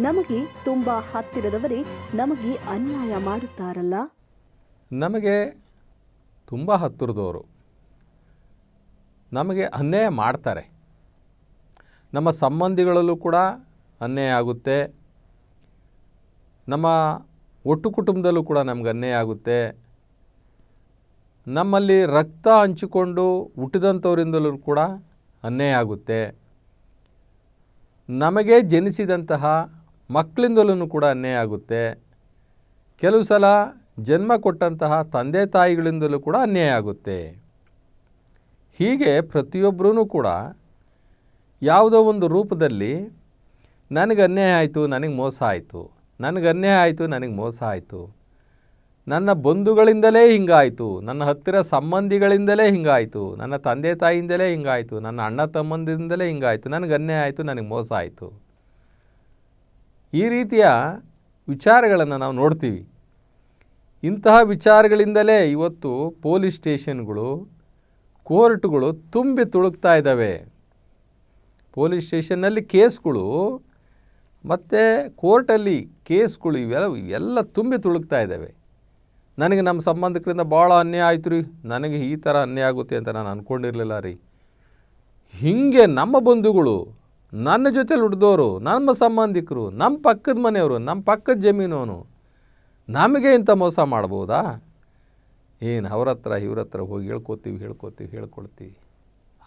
ನಮಗೆ ತುಂಬಾ ಹತ್ತಿರದವರೇ ನಮಗೆ ಅನ್ಯಾಯ ಮಾಡುತ್ತಾರಲ್ಲ? ನಮಗೆ ತುಂಬ ಹತ್ತಿರದವರು. ನಮಗೆ ಅನ್ಯಾಯ ಮಾಡ್ತಾರೆ. ನಮ್ಮ ಸಂಬಂಧಿಗಳಲ್ಲೂ ಕೂಡ ಅನ್ಯಾಯ ಆಗುತ್ತೆ. ನಮ್ಮ ಒಟ್ಟು ಕುಟುಂಬದಲ್ಲೂ ಕೂಡ ನಮ್ಗೆ ಅನ್ಯಾಯ ಆಗುತ್ತೆ. ನಮ್ಮಲ್ಲಿ ರಕ್ತ ಹಂಚಿಕೊಂಡು ಹುಟ್ಟಿದಂಥವರಿಂದಲೂ ಕೂಡ ಅನ್ಯಾಯ ಆಗುತ್ತೆ. ನಮಗೆ ಜನಿಸಿದಂತಹ ಮಕ್ಕಳಿಂದಲೂ ಕೂಡ ಅನ್ಯಾಯ ಆಗುತ್ತೆ. ಕೆಲವು ಸಲ ಜನ್ಮ ಕೊಟ್ಟಂತಹ ತಂದೆ ತಾಯಿಗಳಿಂದಲೂ ಕೂಡ ಅನ್ಯಾಯ ಆಗುತ್ತೆ. ಹೀಗೆ ಪ್ರತಿಯೊಬ್ಬರೂ ಕೂಡ ಯಾವುದೋ ಒಂದು ರೂಪದಲ್ಲಿ ನನಗೆ ಅನ್ಯಾಯ ಆಯಿತು, ನನಗೆ ಮೋಸ ಆಯಿತು, ನನಗೆ ಅನ್ಯಾಯ ಆಯಿತು, ನನಗೆ ಮೋಸ ಆಯಿತು. ನನ್ನ ಬಂಧುಗಳಿಂದಲೇ ಹಿಂಗಾಯಿತು, ನನ್ನ ಹತ್ತಿರ ಸಂಬಂಧಿಗಳಿಂದಲೇ ಹಿಂಗಾಯಿತು, ನನ್ನ ತಂದೆ ತಾಯಿಯಿಂದಲೇ ಹಿಂಗಾಯಿತು, ನನ್ನ ಅಣ್ಣ ತಮ್ಮಂದಿಂದಲೇ ಹಿಂಗಾಯಿತು, ನನಗೆ ಅನ್ಯಾಯ ಆಯಿತು, ನನಗೆ ಮೋಸ ಆಯಿತು. ಈ ರೀತಿಯ ವಿಚಾರಗಳನ್ನು ನಾವು ನೋಡ್ತೀವಿ. ಇಂತಹ ವಿಚಾರಗಳಿಂದಲೇ ಇವತ್ತು ಪೊಲೀಸ್ ಸ್ಟೇಷನ್ಗಳು, ಕೋರ್ಟ್ಗಳು ತುಂಬಿ ತುಳುಕ್ತಾ ಇದ್ದಾವೆ. ಪೊಲೀಸ್ ಸ್ಟೇಷನ್ನಲ್ಲಿ ಕೇಸ್ಗಳು, ಮತ್ತು ಕೋರ್ಟಲ್ಲಿ ಕೇಸ್ಗಳು ಇವೆಲ್ಲ ಇವೆಲ್ಲ ತುಂಬಿ ತುಳುಕ್ತಾ ಇದ್ದಾವೆ. ನನಗೆ ನಮ್ಮ ಸಂಬಂಧಿಕರಿಂದ ಭಾಳ ಅನ್ಯಾಯ ಆಯ್ತು ರೀ. ನನಗೆ ಈ ಥರ ಅನ್ಯಾಯ ಆಗುತ್ತೆ ಅಂತ ನಾನು ಅಂದ್ಕೊಂಡಿರಲಿಲ್ಲ ರೀ. ಹೀಗೆ ನಮ್ಮ ಬಂಧುಗಳು ನನ್ನ ಜೊತೆಲಿ ಹುಡ್ದೋರು ನಮ್ಮ ಸಂಬಂಧಿಕರು ನಮ್ಮ ಪಕ್ಕದ ಮನೆಯವರು ನಮ್ಮ ಪಕ್ಕದ ಜಮೀನವನು. ನಮಗೆ ಇಂಥ ಮೋಸ ಮಾಡ್ಬೋದಾ? ಏನು ಅವ್ರ ಹತ್ರ ಇವ್ರ ಹತ್ರ ಹೋಗಿ ಹೇಳ್ಕೊತೀವಿ ಹೇಳ್ಕೊತೀವಿ, ಹೇಳ್ಕೊಳ್ತೀವಿ.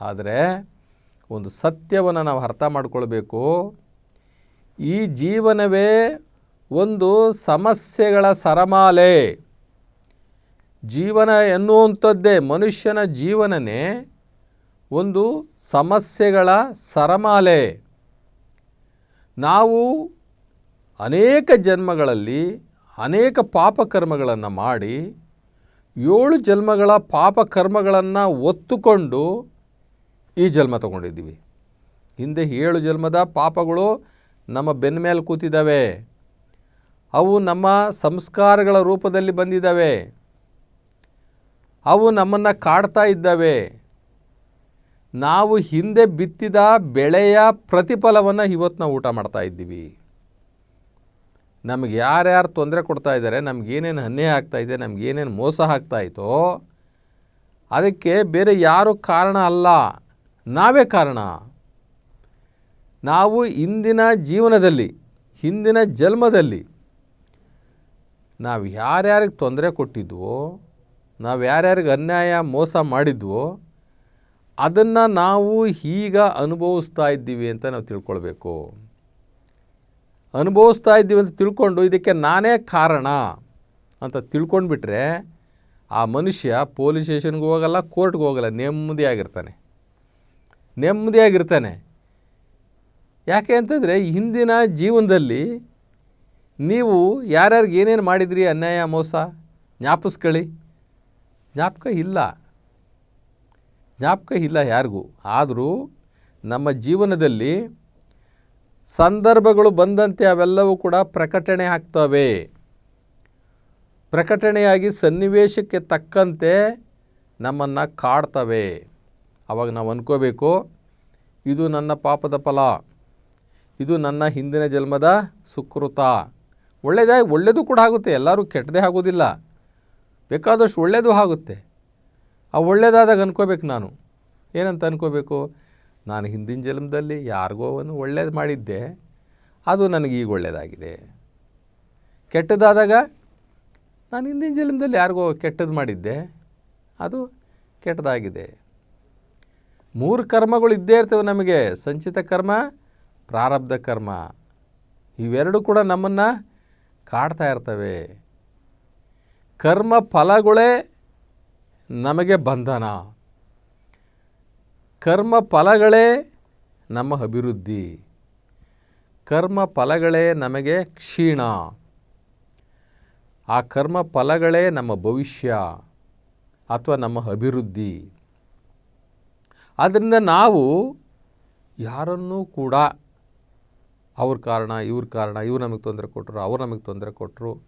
ಆದರೆ ಒಂದು ಸತ್ಯವನ್ನು ನಾವು ಅರ್ಥ ಮಾಡ್ಕೊಳ್ಬೇಕು. ಈ ಜೀವನವೇ ಒಂದು ಸಮಸ್ಯೆಗಳ ಸರಮಾಲೆ. ಜೀವನ ಎನ್ನುವಂಥದ್ದೇ ಮನುಷ್ಯನ ಜೀವನನೇ ಒಂದು ಸಮಸ್ಯೆಗಳ ಸರಮಾಲೆ. ನಾವು ಅನೇಕ ಜನ್ಮಗಳಲ್ಲಿ ಅನೇಕ ಪಾಪಕರ್ಮಗಳನ್ನು ಮಾಡಿ ಏಳು ಜನ್ಮಗಳ ಪಾಪಕರ್ಮಗಳನ್ನು ಒತ್ತುಕೊಂಡು ಈ ಜನ್ಮ ತಗೊಂಡಿದ್ದೀವಿ. ಹಿಂದೆ ಏಳು ಜನ್ಮದ ಪಾಪಗಳು ನಮ್ಮ ಬೆನ್ನ ಮೇಲೆ ಕೂತಿದ್ದಾವೆ. ಅವು ನಮ್ಮ ಸಂಸ್ಕಾರಗಳ ರೂಪದಲ್ಲಿ ಬಂದಿದ್ದಾವೆ. ಅವು ನಮ್ಮನ್ನು ಕಾಡ್ತಾ ಇದ್ದಾವೆ. ನಾವು ಹಿಂದೆ ಬಿತ್ತಿದ ಬೆಳೆಯ ಪ್ರತಿಫಲವನ್ನು ಇವತ್ತು ನಾವು ಊಟ ಮಾಡ್ತಾ ಇದ್ದೀವಿ. ನಮಗೆ ಯಾರ್ಯಾರು ತೊಂದರೆ ಕೊಡ್ತಾ ಇದ್ದಾರೆ ನಮಗೇನೇನು ಅನ್ಯಾಯ ಆಗ್ತಾ ಇದೆ ನಮಗೇನೇನು ಮೋಸ ಆಗ್ತಾಯಿತೋ ಅದಕ್ಕೆ ಬೇರೆ ಯಾರೂ ಕಾರಣ ಅಲ್ಲ, ನಾವೇ ಕಾರಣ. ನಾವು ಇಂದಿನ ಜೀವನದಲ್ಲಿ, ಹಿಂದಿನ ಜನ್ಮದಲ್ಲಿ, ನಾವು ಯಾರ್ಯಾರಿಗೆ ತೊಂದರೆ ಕೊಟ್ಟಿದ್ವೋ, ನಾವು ಯಾರ್ಯಾರಿಗೆ ಅನ್ಯಾಯ ಮೋಸ ಮಾಡಿದ್ವೋ ಅದನ್ನು ನಾವು ಈಗ ಅನುಭವಿಸ್ತಾ ಇದ್ದೀವಿ ಅಂತ ನಾವು ತಿಳ್ಕೊಳ್ಬೇಕು. ಅನುಭವಿಸ್ತಾ ಇದ್ದೀವಿ ಅಂತ ತಿಳ್ಕೊಂಡು ಇದಕ್ಕೆ ನಾನೇ ಕಾರಣ ಅಂತ ತಿಳ್ಕೊಂಡ್ಬಿಟ್ರೆ ಆ ಮನುಷ್ಯ ಪೊಲೀಸ್ ಸ್ಟೇಷನ್ಗೆ ಹೋಗಲ್ಲ, ಕೋರ್ಟ್ಗೆ ಹೋಗಲ್ಲ, ನೆಮ್ಮದಿಯಾಗಿರ್ತಾನೆ. ನೆಮ್ಮದಿಯಾಗಿರ್ತಾನೆ. ಯಾಕೆ ಅಂತಂದರೆ ಹಿಂದಿನ ಜೀವನದಲ್ಲಿ ನೀವು ಯಾರ್ಯಾರಿಗೆ ಏನೇನು ಮಾಡಿದ್ರಿ, ಅನ್ಯಾಯ, ಮೋಸ, ಜ್ಞಾಪಿಸ್ಕೊಳ್ಳಿ. ಜ್ಞಾಪಕ ಇಲ್ಲ. ಜ್ಞಾಪಕ ಇಲ್ಲ ಯಾರಿಗೂ. ಆದರೂ ನಮ್ಮ ಜೀವನದಲ್ಲಿ ಸಂದರ್ಭಗಳು ಬಂದಂತೆ ಅವೆಲ್ಲವೂ ಕೂಡ ಪ್ರಕಟಣೆ ಆಗ್ತವೆ. ಪ್ರಕಟಣೆಯಾಗಿ ಸನ್ನಿವೇಶಕ್ಕೆ ತಕ್ಕಂತೆ ನಮ್ಮನ್ನು ಕಾಡ್ತವೆ. ಆವಾಗ ನಾವು ಅಂದ್ಕೋಬೇಕು ಇದು ನನ್ನ ಪಾಪದ ಫಲ, ಇದು ನನ್ನ ಹಿಂದಿನ ಜನ್ಮದ ಸುಕೃತ. ಒಳ್ಳೆಯದಾಗಿ ಒಳ್ಳೆಯದು ಕೂಡ ಆಗುತ್ತೆ, ಎಲ್ಲರೂ ಕೆಟ್ಟದೇ ಆಗೋದಿಲ್ಲ. ಬೇಕಾದಷ್ಟು ಒಳ್ಳೆಯದು ಆಗುತ್ತೆ. ಆ ಒಳ್ಳೆಯದಾದಾಗ ಅನ್ಕೋಬೇಕು ನಾನು. ಏನಂತ ಅನ್ಕೋಬೇಕು? ನಾನು ಹಿಂದಿನ ಜನ್ಮದಲ್ಲಿ ಯಾರಿಗೋ ಒಂದು ಒಳ್ಳೇದು ಮಾಡಿದ್ದೆ. ಅದು ನನಗೆ ಈಗ ಒಳ್ಳೆಯದಾಗಿದೆ ಕೆಟ್ಟದಾದಾಗ ನಾನು ಹಿಂದಿನ ಜನ್ಮದಲ್ಲಿ ಯಾರಿಗೋ ಕೆಟ್ಟದ್ದು ಮಾಡಿದ್ದೆ. ಅದು ಕೆಟ್ಟದಾಗಿದೆ. ಮೂರು ಕರ್ಮಗಳು ಇದ್ದೇ ಇರ್ತವೆ ನಮಗೆ. ಸಂಚಿತ ಕರ್ಮ, ಪ್ರಾರಬ್ಧ ಕರ್ಮ. ಇವೆರಡು ಕೂಡ ನಮ್ಮನ್ನು ಕಾಡ್ತಾ ಇರ್ತವೆ. ಕರ್ಮ ಫಲಗಳೇ ನಮಗೆ ಬಂಧನ. ಕರ್ಮ ಫಲಗಳೇ ನಮ್ಮ ಅಭಿವೃದ್ಧಿ. ಕರ್ಮ ಫಲಗಳೇ ನಮಗೆ ಕ್ಷೀಣ. ಆ ಕರ್ಮ ಫಲಗಳೇ ನಮ್ಮ ಭವಿಷ್ಯ ಅಥವಾ ನಮ್ಮ ಅಭಿವೃದ್ಧಿ. ಆದ್ದರಿಂದ ನಾವು ಯಾರನ್ನೂ ಕೂಡ ಅವ್ರ ಕಾರಣ, ಇವ್ರ ಕಾರಣ, ಇವ್ರು ನಮಗೆ ತೊಂದರೆ ಕೊಟ್ಟರು ಅವ್ರು ನಮಗೆ ತೊಂದರೆ ಕೊಟ್ಟರು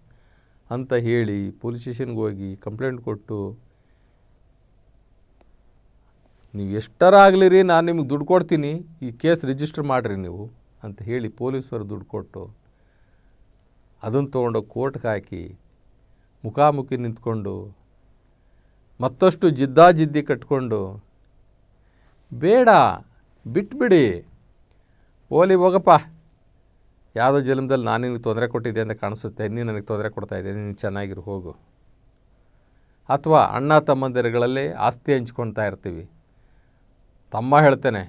ಅಂತ ಹೇಳಿ ಪೊಲೀಸ್ ಸ್ಟೇಷನ್ಗೆ ಹೋಗಿ ಕಂಪ್ಲೇಂಟ್ ಕೊಟ್ಟು ನೀವು ಎಷ್ಟರ ಆಗಲಿ ರೀ ನಾನು ನಿಮಗೆ ದುಡ್ಡು ಕೊಡ್ತೀನಿ, ಈ ಕೇಸ್ ರಿಜಿಸ್ಟರ್ ಮಾಡಿರಿ ನೀವು ಅಂತ ಹೇಳಿ ಪೊಲೀಸರು ದುಡ್ಡು ಕೊಟ್ಟು ಅದನ್ನು ತೊಗೊಂಡು ಕೋರ್ಟ್ಗೆ ಹಾಕಿ ಮುಖಾಮುಖಿ ನಿಂತ್ಕೊಂಡು ಮತ್ತಷ್ಟು ಜಿದ್ದಾಜಿದ್ದಿ ಕಟ್ಕೊಂಡು, ಬೇಡ, ಬಿಟ್ಬಿಡಿ, ಓಲಿ ಹೋಗಪ್ಪ, ಯಾವುದೋ ಜನ್ಮದಲ್ಲಿ ನಾನು ನಿನಗೆ ತೊಂದರೆ ಕೊಟ್ಟಿದ್ದೆ ಅಂತ ಕಾಣಿಸುತ್ತೆ ನೀನು ನನಗೆ ತೊಂದರೆ ಕೊಡ್ತಾ ಇದ್ದೆ, ನೀನು ಚೆನ್ನಾಗಿರು, ಹೋಗು. ಅಥವಾ ಅಣ್ಣ ತಮ್ಮಂದಿರುಗಳಲ್ಲಿ ಆಸ್ತಿ ಹಂಚ್ಕೊಳ್ತಾ ಇರ್ತೀವಿ. ತಮ್ಮ ಹೇಳ್ತೇನೆ,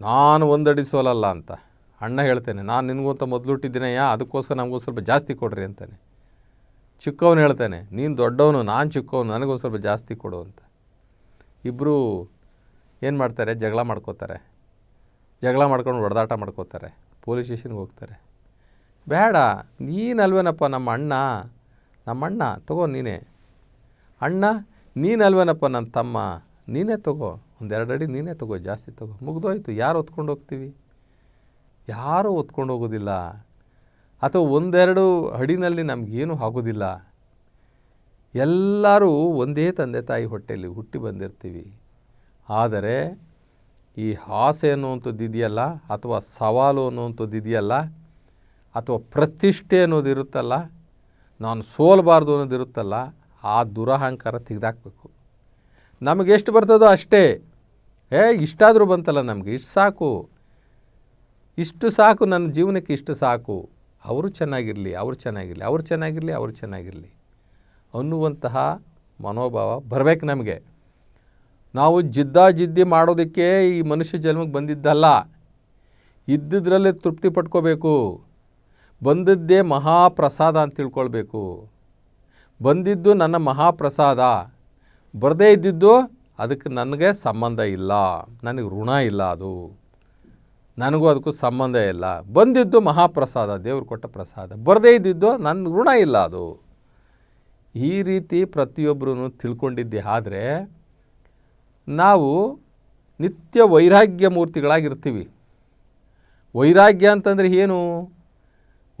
ನಾನು ಒಂದಡಿ ಸೋಲಲ್ಲ ಅಂತ. ಅಣ್ಣ ಹೇಳ್ತೇನೆ, ನಾನು ನಿನಗಂತ ಮೊದಲು ಹುಟ್ಟಿದ್ದೀನಯ್ಯ, ಅದಕ್ಕೋಸ್ಕರ ನಮಗೂ ಸ್ವಲ್ಪ ಜಾಸ್ತಿ ಕೊಡ್ರಿ ಅಂತಾನೆ. ಚಿಕ್ಕವನು ಹೇಳ್ತಾನೆ, ನೀನು ದೊಡ್ಡವನು, ನಾನು ಚಿಕ್ಕವನು, ನನಗೊಂದು ಸ್ವಲ್ಪ ಜಾಸ್ತಿ ಕೊಡು ಅಂತ. ಇಬ್ಬರು ಏನು ಮಾಡ್ತಾರೆ, ಜಗಳ ಮಾಡ್ಕೋತಾರೆ. ಜಗಳ ಮಾಡ್ಕೊಂಡು ಹೊಡೆದಾಟ ಮಾಡ್ಕೋತಾರೆ, ಪೊಲೀಸ್ ಸ್ಟೇಷನ್ಗೆ ಹೋಗ್ತಾರೆ. ಬೇಡ ನೀನಲ್ವೇನಪ್ಪ ನಮ್ಮ ಅಣ್ಣ ನಮ್ಮ ಅಣ್ಣ, ತಗೋ ನೀನೇ. ಅಣ್ಣ ನೀನಲ್ವೇನಪ್ಪ ನನ್ನ ತಮ್ಮ, ನೀನೇ ತಗೋ. ಒಂದೆರಡು ಅಡಿ ನೀನೇ ತಗೋ, ಜಾಸ್ತಿ ತಗೋ. ಮುಗ್ದೋಯ್ತು. ಯಾರು ಹೊತ್ಕೊಂಡು ಹೋಗ್ತೀವಿ? ಯಾರೂ ಹೊತ್ಕೊಂಡು ಹೋಗೋದಿಲ್ಲ? ಅಥವಾ ಒಂದೆರಡು ಅಡಿನಲ್ಲಿ ನಮಗೇನು ಆಗೋದಿಲ್ಲ? ಎಲ್ಲರೂ ಒಂದೇ ತಂದೆ ತಾಯಿ ಹೊಟ್ಟೆಯಲ್ಲಿ ಹುಟ್ಟಿ ಬಂದಿರ್ತೀವಿ. ಆದರೆ ಈ ಆಸೆ ಅನ್ನುವಂಥದ್ದು ಇದೆಯಲ್ಲ? ಅಥವಾ ಸವಾಲು ಅನ್ನುವಂಥದ್ದು ಇದೆಯಲ್ಲ? ಅಥವಾ ಪ್ರತಿಷ್ಠೆ ಅನ್ನೋದು ಇರುತ್ತಲ್ಲ? ನಾನು ಸೋಲಬಾರ್ದು ಅನ್ನೋದು ಇರುತ್ತಲ್ಲ? ಆ ದುರಹಂಕಾರ ತೆಗೆದಾಕ್ಬೇಕು. ನಮಗೆಷ್ಟು ಬರ್ತದೋ ಅಷ್ಟೇ. ಏ, ಇಷ್ಟಾದರೂ ಬಂತಲ್ಲ ನಮಗೆ, ಇಷ್ಟು ಸಾಕು. ಇಷ್ಟು ಸಾಕು, ನನ್ನ ಜೀವನಕ್ಕೆ ಇಷ್ಟು ಸಾಕು. ಅವರು ಚೆನ್ನಾಗಿರಲಿ ಅವರು ಚೆನ್ನಾಗಿರಲಿ ಅವರು ಚೆನ್ನಾಗಿರಲಿ ಅವರು ಚೆನ್ನಾಗಿರಲಿ ಅನ್ನುವಂತಹ ಮನೋಭಾವ ಬರಬೇಕು ನಮಗೆ. ನಾವು ಜಿದ್ದಾಜಿದ್ದಿ ಮಾಡೋದಕ್ಕೆ ಈ ಮನುಷ್ಯ ಜನ್ಮಕ್ಕೆ ಬಂದಿದ್ದಲ್ಲ. ಇದ್ದಿದ್ರಲ್ಲೇ ತೃಪ್ತಿ ಪಡ್ಕೋಬೇಕು ಬಂದದ್ದೇ ಮಹಾಪ್ರಸಾದ ಅಂತ ತಿಳ್ಕೊಳ್ಬೇಕು. ಬಂದಿದ್ದು ನನ್ನ ಮಹಾಪ್ರಸಾದ. ಬರದೇ ಇದ್ದಿದ್ದು ಅದಕ್ಕೆ ನನಗೆ ಸಂಬಂಧ ಇಲ್ಲ, ನನಗೆ ಋಣ ಇಲ್ಲ ಅದು. ನನಗೂ ಅದಕ್ಕೂ ಸಂಬಂಧ ಇಲ್ಲ. ಬಂದಿದ್ದು ಮಹಾಪ್ರಸಾದ, ದೇವ್ರು ಕೊಟ್ಟ ಪ್ರಸಾದ. ಬರದೇ ಇದ್ದಿದ್ದು ನನ್ನ ಋಣ ಇಲ್ಲ ಅದು. ಈ ರೀತಿ ಪ್ರತಿಯೊಬ್ಬರೂ ತಿಳ್ಕೊಂಡಿದ್ದೆ ಆದರೆ ನಾವು ನಿತ್ಯ ವೈರಾಗ್ಯ ಮೂರ್ತಿಗಳಾಗಿರ್ತೀವಿ. ವೈರಾಗ್ಯ ಅಂತಂದರೆ ಏನು?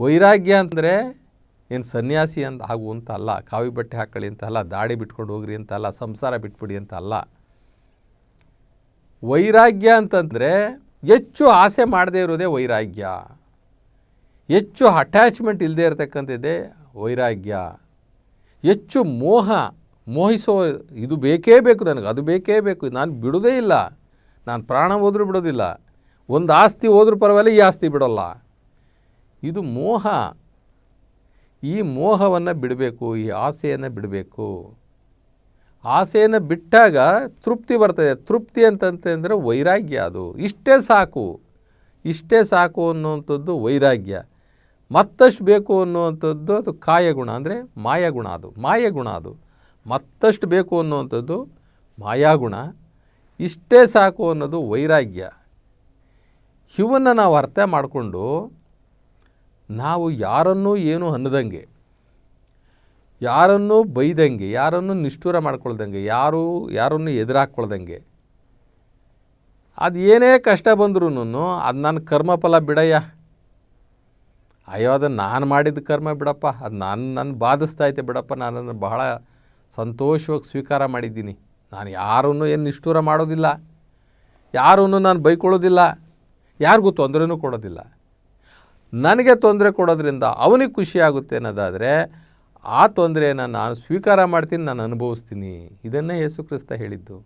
ವೈರಾಗ್ಯ ಅಂದರೆ ಏನು ಸನ್ಯಾಸಿ ಅಂತ ಆಗು ಅಂತ ಅಲ್ಲ, ಕಾವಿ ಬಟ್ಟೆ ಹಾಕೊಳ್ಳಿ ಅಂತ ಅಲ್ಲ, ದಾಡಿ ಬಿಟ್ಕೊಂಡು ಹೋಗ್ರಿ ಅಂತ ಅಲ್ಲ, ಸಂಸಾರ ಬಿಟ್ಬಿಡಿ ಅಂತ ಅಲ್ಲ. ವೈರಾಗ್ಯ ಅಂತಂದರೆ ಹೆಚ್ಚು ಆಸೆ ಮಾಡದೇ ಇರೋದೇ ವೈರಾಗ್ಯ. ಹೆಚ್ಚು ಅಟ್ಯಾಚ್ಮೆಂಟ್ ಇಲ್ಲದೆ ಇರತಕ್ಕಂಥದ್ದೇ ವೈರಾಗ್ಯ. ಹೆಚ್ಚು ಮೋಹ, ಮೋಹಿಸೋ ಇದು ಬೇಕೇ ಬೇಕು ನನಗೆ, ಅದು ಬೇಕೇ ಬೇಕು, ನಾನು ಬಿಡೋದೇ ಇಲ್ಲ. ನಾನು ಪ್ರಾಣ ಹೋದರೂ ಬಿಡೋದಿಲ್ಲ. ಒಂದು ಆಸ್ತಿ ಹೋದ್ರೂ ಪರವಾಗಿಲ್ಲ, ಈ ಆಸ್ತಿ ಬಿಡೋಲ್ಲ. ಇದು ಮೋಹ. ಈ ಮೋಹವನ್ನು ಬಿಡಬೇಕು, ಈ ಆಸೆಯನ್ನು ಬಿಡಬೇಕು. ಆಸೆಯನ್ನು ಬಿಟ್ಟಾಗ ತೃಪ್ತಿ ಬರ್ತದೆ. ತೃಪ್ತಿ ಅಂತಂತಂದರೆ ವೈರಾಗ್ಯ ಅದು. ಇಷ್ಟೇ ಸಾಕು. ಇಷ್ಟೇ ಸಾಕು ಅನ್ನುವಂಥದ್ದು ವೈರಾಗ್ಯ. ಮತ್ತಷ್ಟು ಬೇಕು ಅನ್ನುವಂಥದ್ದು ಅದು ಕಾಯಗುಣ ಅಂದರೆ ಮಾಯಾಗುಣ ಅದು. ಮಾಯಗುಣ ಅದು. ಮತ್ತಷ್ಟು ಬೇಕು ಅನ್ನುವಂಥದ್ದು ಮಾಯಾಗುಣ. ಇಷ್ಟೇ ಸಾಕು ಅನ್ನೋದು ವೈರಾಗ್ಯ. ಇವನ್ನು ನಾವು ಅರ್ಥ ಮಾಡಿಕೊಂಡು ನಾವು ಯಾರನ್ನೂ ಏನು ಅನ್ನದಂಗೆ, ಯಾರನ್ನೂ ಬೈದಂಗೆ, ಯಾರನ್ನೂ ನಿಷ್ಠೂರ ಮಾಡ್ಕೊಳ್ದಂಗೆ, ಯಾರು, ಯಾರನ್ನು ಎದುರಾಕ್ಕೊಳ್ದಂಗೆ ಅದು ಏನೇ ಕಷ್ಟ ಬಂದ್ರೂ ಅದು ನನ್ನ ಕರ್ಮಫಲ ಬಿಡಯ್ಯ. ಅಯ್ಯೋ ಅದನ್ನು ನಾನು ಮಾಡಿದ ಕರ್ಮ ಬಿಡಪ್ಪ, ಅದು ನಾನು ನನ್ನ ಬಾಧಿಸ್ತಾ ಐತೆ ಬಿಡಪ್ಪ, ನಾನು ಅದನ್ನು ಬಹಳ ಸಂತೋಷವಾಗಿ ಸ್ವೀಕಾರ ಮಾಡಿದ್ದೀನಿ. ನಾನು ಯಾರನ್ನೂ ಏನು ನಿಷ್ಠೂರ ಮಾಡೋದಿಲ್ಲ, ಯಾರನ್ನು ನಾನು ಬೈಕೊಳ್ಳೋದಿಲ್ಲ, ಯಾರಿಗೂ ತೊಂದರೆನೂ ಕೊಡೋದಿಲ್ಲ. ನನಗೆ ತೊಂದರೆ ಕೊಡೋದ್ರಿಂದ ಅವನಿಗೆ ಖುಷಿಯಾಗುತ್ತೆ ಅನ್ನೋದಾದರೆ, ಆ ತೊಂದರೆಯನ್ನು ನಾನು ಸ್ವೀಕಾರ ಮಾಡ್ತೀನಿ, ನಾನು ಅನುಭವಿಸ್ತೀನಿ. ಇದನ್ನೇ ಯೇಸು ಕ್ರಿಸ್ತ ಹೇಳಿದ್ದು.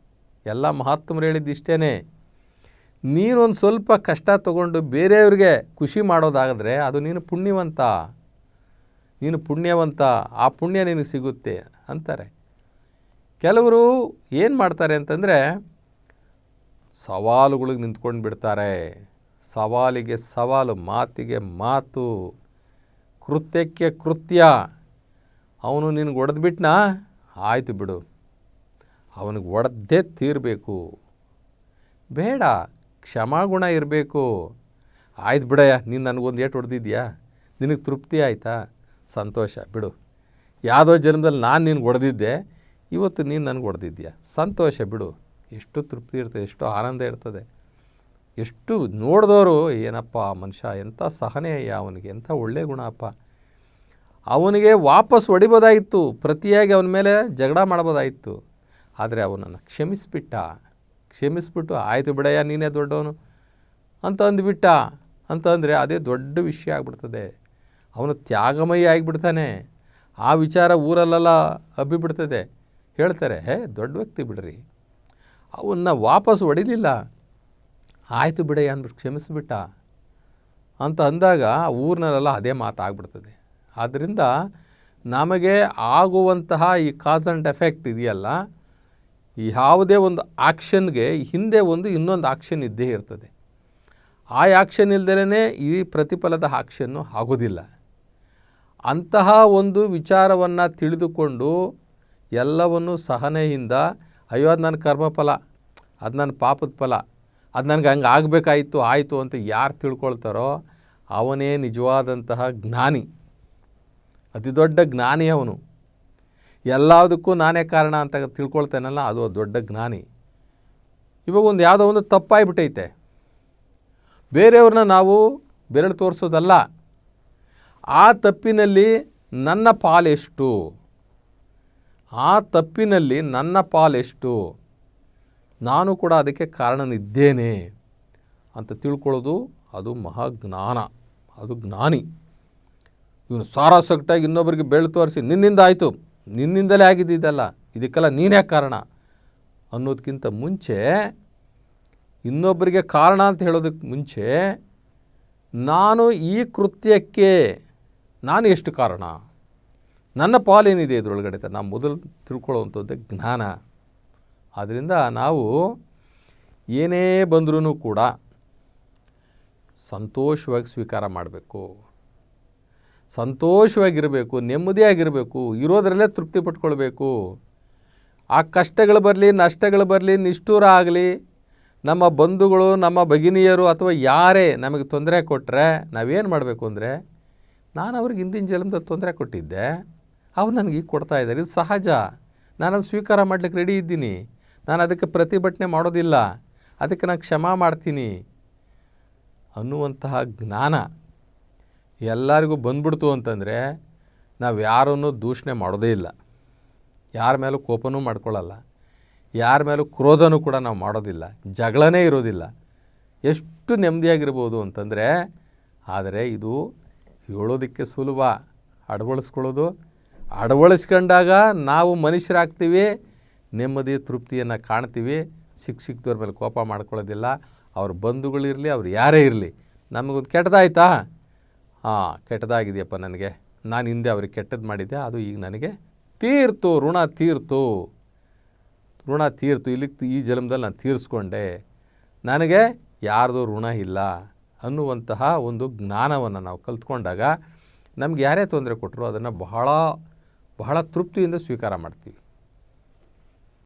ಎಲ್ಲ ಮಹಾತ್ಮರು ಹೇಳಿದ್ದು ಇಷ್ಟೇ ನೀನೊಂದು ಸ್ವಲ್ಪ ಕಷ್ಟ ತಗೊಂಡು ಬೇರೆಯವ್ರಿಗೆ ಖುಷಿ ಮಾಡೋದಾದರೆ ಅದು ನೀನು ಪುಣ್ಯವಂತ. ನೀನು ಪುಣ್ಯವಂತ, ಆ ಪುಣ್ಯ ನಿನಗೆ ಸಿಗುತ್ತೆ ಅಂತಾರೆ. ಕೆಲವರು ಏನು ಮಾಡ್ತಾರೆ ಅಂತಂದರೆ ಸವಾಲುಗಳಿಗೆ ನಿಂತ್ಕೊಂಡು ಬಿಡ್ತಾರೆ. ಸವಾಲಿಗೆ ಸವಾಲು, ಮಾತಿಗೆ ಮಾತು, ಕೃತ್ಯಕ್ಕೆ ಕೃತ್ಯ. ಅವನು ನಿನಗೆ ಹೊಡೆದ್ಬಿಟ್ನಾ ಆಯಿತು ಬಿಡು. ಅವನಿಗೆ ಒಡೆದೇ ತೀರಬೇಕು. ಬೇಡ, ಕ್ಷಮಾಗುಣ ಇರಬೇಕು. ಆಯ್ತು ಬಿಡಯ್ಯ, ನೀನು ನನಗೊಂದು ಏಟು ಹೊಡೆದಿದ್ಯಾ ನಿನಗೆ ತೃಪ್ತಿ ಆಯಿತಾ? ಸಂತೋಷ, ಬಿಡು. ಯಾವುದೋ ಜನ್ಮದಲ್ಲಿ ನಾನು ನಿನ್ಗೆ ಹೊಡೆದಿದ್ದೆ ಇವತ್ತು ನೀನು ನನಗೆ ಹೊಡೆದಿದ್ಯಾ ಸಂತೋಷ, ಬಿಡು. ಎಷ್ಟು ತೃಪ್ತಿ ಇರ್ತದೆ, ಎಷ್ಟು ಆನಂದ ಇರ್ತದೆ. ಎಷ್ಟು ನೋಡಿದವರು ಏನಪ್ಪ ಮನುಷ್ಯ ಎಂಥ ಸಹನೆ ಅವನಿಗೆ ಎಂಥ ಒಳ್ಳೆ ಗುಣ ಅಪ್ಪ ಅವನಿಗೆ ವಾಪಸ್ ಹೊಡಿಬೋದಾಗಿತ್ತು ಪ್ರತಿಯಾಗಿ ಅವನ ಮೇಲೆ ಜಗಳ ಮಾಡ್ಬೋದಾಗಿತ್ತು ಆದರೆ ಅವನನ್ನು ಕ್ಷಮಿಸಿಬಿಟ್ಟ. ಕ್ಷಮಿಸ್ಬಿಟ್ಟು, ಆಯಿತು ಬಿಡಯ್ಯ, ನೀನೇ ದೊಡ್ಡವನು. ಅಂತ ಅಂದ್ಬಿಟ್ಟ. ಅಂತ ಅಂದರೆ ಅದೇ ದೊಡ್ಡ ವಿಷಯ ಆಗ್ಬಿಡ್ತದೆ. ಅವನು ತ್ಯಾಗಮಯಿ ಆಗಿಬಿಡ್ತಾನೆ. ಆ ವಿಚಾರ ಊರಲ್ಲೆಲ್ಲ ಹಬ್ಬಿಬಿಡ್ತದೆ. ಹೇಳ್ತಾರೆ, ಹೇ, ದೊಡ್ಡ ವ್ಯಕ್ತಿ ಬಿಡ್ರಿ. ಅವನ್ನ ವಾಪಸ್ ಹೊಡಿಲಿಲ್ಲ. ಆಯಿತು ಬಿಡಯ್ಯ ಅಂದ್ಬಿಟ್ಟು ಕ್ಷಮಿಸಿಬಿಟ್ಟ ಅಂತ ಅಂದಾಗ ಊರಿನಲ್ಲೆಲ್ಲ ಅದೇ ಮಾತಾಗ್ಬಿಡ್ತದೆ. ಆದ್ದರಿಂದ ನಮಗೆ ಆಗುವಂತಹ ಈ ಕಾಸ್ ಆ್ಯಂಡ್ ಎಫೆಕ್ಟ್ ಇದೆಯಲ್ಲ ಯಾವುದೇ ಒಂದು ಆಕ್ಷನ್ಗೆ ಹಿಂದೆ ಒಂದು ಇನ್ನೊಂದು ಆಕ್ಷನ್ ಇದ್ದೇ ಇರ್ತದೆ. ಆ ಆಕ್ಷನ್ ಇಲ್ದಲೇ ಈ ಪ್ರತಿಫಲದ ಆಕ್ಷನ್ನು ಆಗೋದಿಲ್ಲ. ಅಂತಹ ಒಂದು ವಿಚಾರವನ್ನು ತಿಳಿದುಕೊಂಡು ಎಲ್ಲವನ್ನು ಸಹನೆಯಿಂದ, ಅಯ್ಯೋ ಅದು ನನ್ನ ಕರ್ಮಫಲ, ಅದು ನನ್ನ ಪಾಪದ ಫಲ ಅದು ನನಗೆ ಹಂಗೆ ಆಗಬೇಕಾಯಿತು, ಆಯಿತು ಅಂತ ಯಾರು ತಿಳ್ಕೊಳ್ತಾರೋ ಅವನೇ ನಿಜವಾದಂತಹ ಜ್ಞಾನಿ. ಅತಿ ದೊಡ್ಡ ಜ್ಞಾನಿ ಅವನು. ಎಲ್ಲದಕ್ಕೂ ನಾನೇ ಕಾರಣ ಅಂತ ತಿಳ್ಕೊಳ್ತೇನಲ್ಲ, ಅದು ದೊಡ್ಡ ಜ್ಞಾನಿ. ಇವಾಗ ಒಂದು ಯಾವುದೋ ಒಂದು ತಪ್ಪಾಗಿಬಿಟ್ಟೈತೆ ಬೇರೆಯವ್ರನ್ನ ನಾವು ಬೆರಳು ತೋರಿಸೋದಲ್ಲ. ಆ ತಪ್ಪಿನಲ್ಲಿ ನನ್ನ ಪಾಲೆಷ್ಟು. ಆ ತಪ್ಪಿನಲ್ಲಿ ನನ್ನ ಪಾಲೆಷ್ಟು. ನಾನು ಕೂಡ ಅದಕ್ಕೆ ಕಾರಣನಿದ್ದೇನೆ ಅಂತ ತಿಳ್ಕೊಳ್ಳೋದು ಅದು ಮಹಾಜ್ಞಾನ, ಅದು ಜ್ಞಾನಿ. ಇವನು ಸಾರಾಸಕ್ಟಾಗಿ ಇನ್ನೊಬ್ಬರಿಗೆ ಬೆಳ್ಳು ತೋರಿಸಿ ನಿನ್ನಿಂದ ಆಯಿತು, ನಿನ್ನಿಂದಲೇ ಆಗಿದ್ದಿದ್ದಲ್ಲ ಇದಕ್ಕೆಲ್ಲ ನೀನೇ ಕಾರಣ? ಅನ್ನೋದಕ್ಕಿಂತ ಮುಂಚೆ, ಇನ್ನೊಬ್ಬರಿಗೆ ಕಾರಣ ಅಂತ ಹೇಳೋದಕ್ಕೆ ಮುಂಚೆ, ನಾನು ಈ ಕೃತ್ಯಕ್ಕೆ ನಾನು ಎಷ್ಟು ಕಾರಣ? ನನ್ನ ಪಾಲೇನಿದೆ ಇದರೊಳಗಡೆ ನಾನು ಮೊದಲು ತಿಳ್ಕೊಳ್ಳೋವಂಥದ್ದೇ ಜ್ಞಾನ. ಆದ್ದರಿಂದ ನಾವು ಏನೇ ಬಂದ್ರೂ ಕೂಡ ಸಂತೋಷವಾಗಿ ಸ್ವೀಕಾರ ಮಾಡಬೇಕು. ಸಂತೋಷವಾಗಿರಬೇಕು, ನೆಮ್ಮದಿಯಾಗಿರಬೇಕು, ಇರೋದರಲ್ಲೇ ತೃಪ್ತಿ ಪಟ್ಕೊಳ್ಬೇಕು. ಆ ಕಷ್ಟಗಳು ಬರಲಿ, ನಷ್ಟಗಳು ಬರಲಿ, ನಿಷ್ಠೂರ ಆಗಲಿ, ನಮ್ಮ ಬಂಧುಗಳು, ನಮ್ಮ ಭಗಿನಿಯರು ಅಥವಾ ಯಾರೇ ನಮಗೆ ತೊಂದರೆ ಕೊಟ್ಟರೆ ನಾವೇನು ಮಾಡಬೇಕು ಅಂದರೆ, ನಾನು ಅವ್ರಿಗೆ ಹಿಂದಿನ ಜನ್ಮದಲ್ಲಿ ತೊಂದರೆ ಕೊಟ್ಟಿದ್ದೆ, ಅವ್ರು ನನಗೆ ಈಗ ಕೊಡ್ತಾ ಇದ್ದಾರೆ, ಇದು ಸಹಜ. ನಾನು ಸ್ವೀಕಾರ ಮಾಡಲಿಕ್ಕೆ ರೆಡಿ ಇದ್ದೀನಿ. ನಾನು ಅದಕ್ಕೆ ಪ್ರತಿಭಟನೆ ಮಾಡೋದಿಲ್ಲ. ಅದಕ್ಕೆ ನಾನು ಕ್ಷಮಾ ಮಾಡ್ತೀನಿ. ಅನ್ನುವಂತಹ ಜ್ಞಾನ ಎಲ್ಲರಿಗೂ ಬಂದ್ಬಿಡ್ತು ಅಂತಂದರೆ ನಾವು ಯಾರನ್ನು ದೂಷಣೆ ಮಾಡೋದೇ ಇಲ್ಲ. ಯಾರ ಮೇಲೂ ಕೋಪನೂ ಮಾಡ್ಕೊಳ್ಳಲ್ಲ. ಯಾರ ಮೇಲೂ ಕ್ರೋಧನೂ ಕೂಡ ನಾವು ಮಾಡೋದಿಲ್ಲ. ಜಗಳನೇ ಇರೋದಿಲ್ಲ. ಎಷ್ಟು ನೆಮ್ಮದಿಯಾಗಿರ್ಬೋದು ಅಂತಂದರೆ, ಆದರೆ ಇದು ಹೇಳೋದಕ್ಕೆ ಸುಲಭ. ಅಳವಡಿಸ್ಕೊಳ್ಳೋದು ಅಳವಡಿಸ್ಕೊಂಡಾಗ ನಾವು ಮನುಷ್ಯರಾಗ್ತೀವಿ. ನೆಮ್ಮದಿ, ತೃಪ್ತಿಯನ್ನು ಕಾಣ್ತೀವಿ. ಸಿಕ್ಕ ಸಿಕ್ತವ್ರ ಮೇಲೆ ಕೋಪ ಮಾಡ್ಕೊಳ್ಳೋದಿಲ್ಲ. ಅವ್ರ ಬಂಧುಗಳಿರಲಿ ಅವ್ರು ಯಾರೇ ಇರಲಿ, ನಮಗೊಂದು ಕೆಟ್ಟದಾಯ್ತಾ? ಹಾಂ, ಕೆಟ್ಟದಾಗಿದೆಯಪ್ಪ ನನಗೆ. ನಾನು ಹಿಂದೆ ಅವ್ರಿಗೆ ಕೆಟ್ಟದ್ದು ಮಾಡಿದ್ದೆ, ಅದು ಈಗ ನನಗೆ ತೀರ್ತು, ಋಣ ತೀರ್ತು. ಋಣ ತೀರ್ತು ಇಲ್ಲಿ ಈ ಜನ್ಮದಲ್ಲಿ ನಾನು ತೀರಿಸ್ಕೊಂಡೆ. ನನಗೆ ಯಾರ್ದು ಋಣ ಇಲ್ಲ ಅನ್ನುವಂತಹ ಒಂದು ಜ್ಞಾನವನ್ನು ನಾವು ಕಲ್ತ್ಕೊಂಡಾಗ ನಮ್ಗೆ ಯಾರೇ ತೊಂದರೆ ಕೊಟ್ಟರು ಅದನ್ನು ಬಹಳ ಬಹಳ ತೃಪ್ತಿಯಿಂದ ಸ್ವೀಕಾರ ಮಾಡ್ತೀವಿ.